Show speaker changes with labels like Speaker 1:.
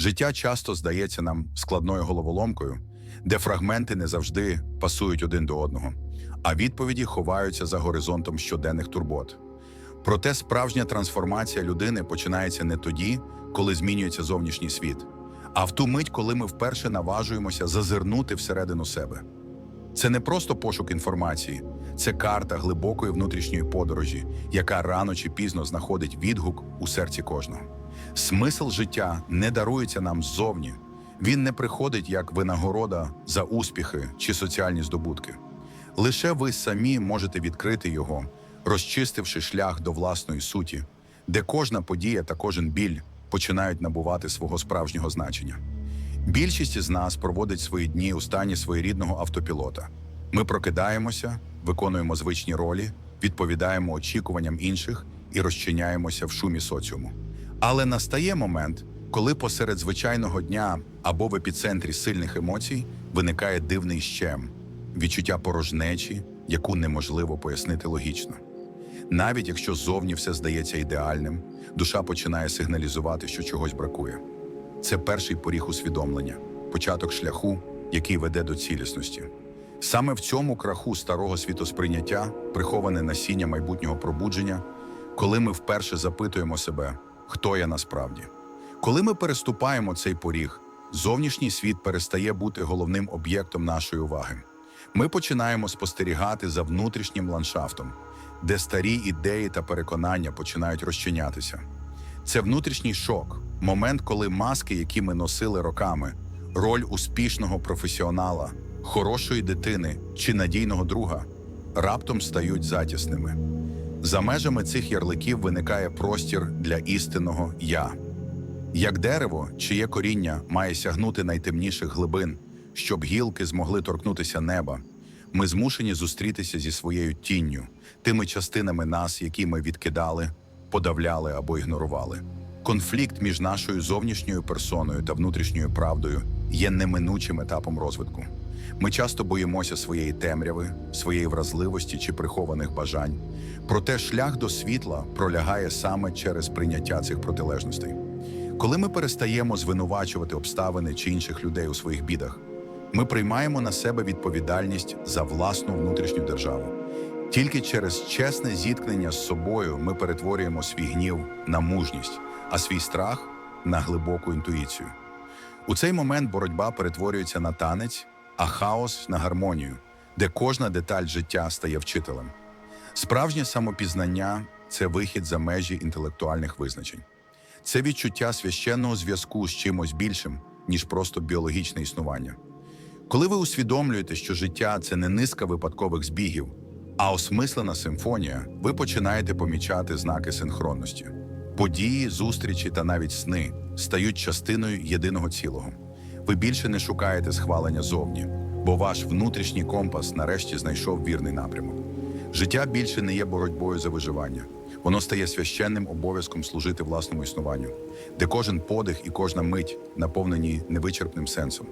Speaker 1: Життя часто здається нам складною головоломкою, де фрагменти не завжди пасують один до одного, а відповіді ховаються за горизонтом щоденних турбот. Проте справжня трансформація людини починається не тоді, коли змінюється зовнішній світ, а в ту мить, коли ми вперше наважуємося зазирнути всередину себе. Це не просто пошук інформації, це карта глибокої внутрішньої подорожі, яка рано чи пізно знаходить відгук у серці кожного. Смисл життя не дарується нам ззовні. Він не приходить як винагорода за успіхи чи соціальні здобутки. Лише ви самі можете відкрити його, розчистивши шлях до власної суті, де кожна подія та кожен біль починають набувати свого справжнього значення. Більшість із нас проводить свої дні у стані своєрідного автопілота. Ми прокидаємося, виконуємо звичні ролі, відповідаємо очікуванням інших і розчиняємося в шумі соціуму. Але настає момент, коли посеред звичайного дня або в епіцентрі сильних емоцій виникає дивний щем, відчуття порожнечі, яку неможливо пояснити логічно. Навіть якщо зовні все здається ідеальним, душа починає сигналізувати, що чогось бракує. Це перший поріг усвідомлення, початок шляху, який веде до цілісності. Саме в цьому краху старого світосприйняття приховане насіння майбутнього пробудження, коли ми вперше запитуємо себе, хто я насправді. Коли ми переступаємо цей поріг, зовнішній світ перестає бути головним об'єктом нашої уваги. Ми починаємо спостерігати за внутрішнім ландшафтом, де старі ідеї та переконання починають розчинятися. Це внутрішній шок, момент, коли маски, які ми носили роками, роль успішного професіонала, хорошої дитини чи надійного друга, раптом стають затісними. За межами цих ярликів виникає простір для істинного я. Як дерево, чиє коріння має сягнути найтемніших глибин, щоб гілки змогли торкнутися неба, ми змушені зустрітися зі своєю тінню, тими частинами нас, які ми відкидали, подавляли або ігнорували. Конфлікт між нашою зовнішньою персоною та внутрішньою правдою є неминучим етапом розвитку. Ми часто боїмося своєї темряви, своєї вразливості чи прихованих бажань. Проте шлях до світла пролягає саме через прийняття цих протилежностей. Коли ми перестаємо звинувачувати обставини чи інших людей у своїх бідах, ми приймаємо на себе відповідальність за власну внутрішню державу. Тільки через чесне зіткнення з собою ми перетворюємо свій гнів на мужність, а свій страх на глибоку інтуїцію. У цей момент боротьба перетворюється на танець, а хаос на гармонію, де кожна деталь життя стає вчителем. Справжнє самопізнання це вихід за межі інтелектуальних визначень. Це відчуття священного зв'язку з чимось більшим, ніж просто біологічне існування. Коли ви усвідомлюєте, що життя це не низка випадкових збігів, а осмислена симфонія, ви починаєте помічати знаки синхронності. Події, зустрічі та навіть сни стають частиною єдиного цілого. Ви більше не шукаєте схвалення зовні, бо ваш внутрішній компас нарешті знайшов вірний напрямок. Життя більше не є боротьбою за виживання. Воно стає священним обов'язком служити власному існуванню, де кожен подих і кожна мить наповнені невичерпним сенсом.